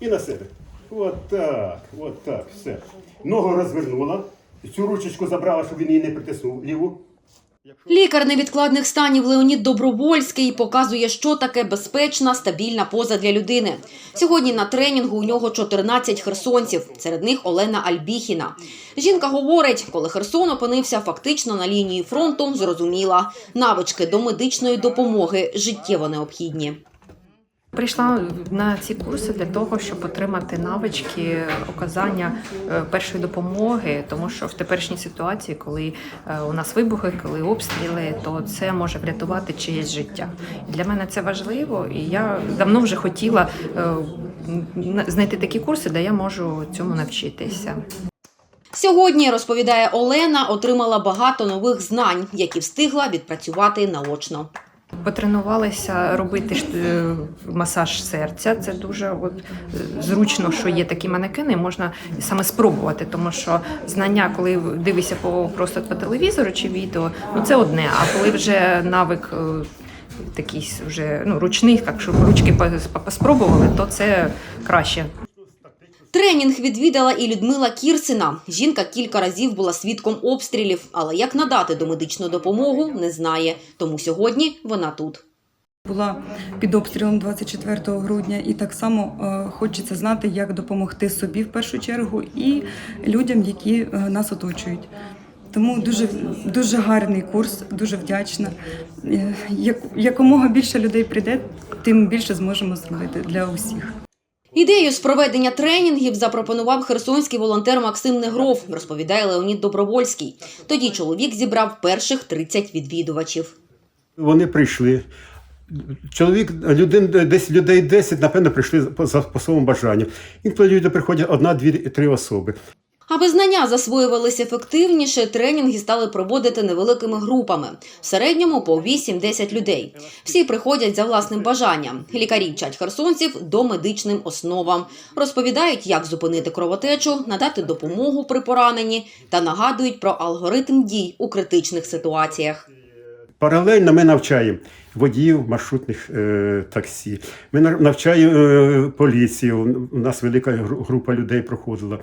І на себе. От так, от так, все. Ногу розвернула. Цю ручечку забрала, щоб він її не притиснув ліву. Лікар невідкладних станів Леонід Добровольський показує, що таке безпечна, стабільна поза для людини. Сьогодні на тренінгу у нього 14 херсонців, серед них Олена Альбіхіна. Жінка говорить, коли Херсон опинився фактично на лінії фронту, зрозуміла, навички до медичної допомоги життєво необхідні. Прийшла на ці курси для того, щоб отримати навички оказання е, першої допомоги, тому що в теперішній ситуації, коли е, у нас вибухи, коли обстріли, то це може врятувати чиєсь життя. Для мене це важливо, і я давно вже хотіла е, знайти такі курси, де я можу цьому навчитися. Сьогодні, розповідає Олена, отримала багато нових знань, які встигла відпрацювати наочно. Потренувалися робити е, масаж серця. Це дуже от, зручно, що є такі манекени, можна саме спробувати, тому що знання, коли дивишся по просто по телевізору чи відео, ну це одне. А коли вже навик е, такий вже ну, ручний, так щоб ручки поспробували, то це краще. Тренінг відвідала і Людмила Кірсина. Жінка кілька разів була свідком обстрілів, але як надати домедичну допомогу, не знає. Тому сьогодні вона тут. Була під обстрілом 24 грудня, і так само е, хочеться знати, як допомогти собі в першу чергу і людям, які е, нас оточують. Тому дуже, дуже гарний курс, дуже вдячна. Е, Як, якомога більше людей прийде, тим більше зможемо зробити для усіх. Ідею з проведення тренінгів запропонував херсонський волонтер Максим Негров, розповідає Леонід Добровольський. Тоді чоловік зібрав перших 30 відвідувачів. Вони прийшли. Чоловік, людин десь людей 10, напевно, прийшли по, по своєму бажанню. Інколи люди приходять одна, дві, три особи. Аби знання засвоювалися ефективніше, тренінги стали проводити невеликими групами, в середньому по 8-10 людей. Всі приходять за власним бажанням. Лікарі вчать херсонців до медичним основам, розповідають, як зупинити кровотечу, надати допомогу при пораненні та нагадують про алгоритм дій у критичних ситуаціях. Паралельно ми навчаємо водіїв маршрутних е, таксі. Ми нав- навчаємо е, поліцію. У нас велика група людей проходила.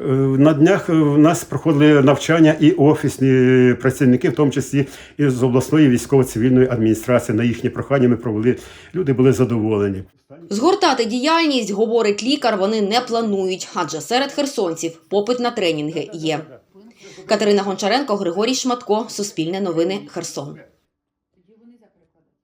Е, На днях е, у нас проходили навчання і офісні працівники, в тому числі і з обласної військово-цивільної адміністрації. На їхнє прохання ми провели. Люди були задоволені. Згортати діяльність, говорить лікар, вони не планують, адже серед херсонців попит на тренінги є. Катерина Гончаренко, Григорій Шматко, Суспільне новини, Херсон.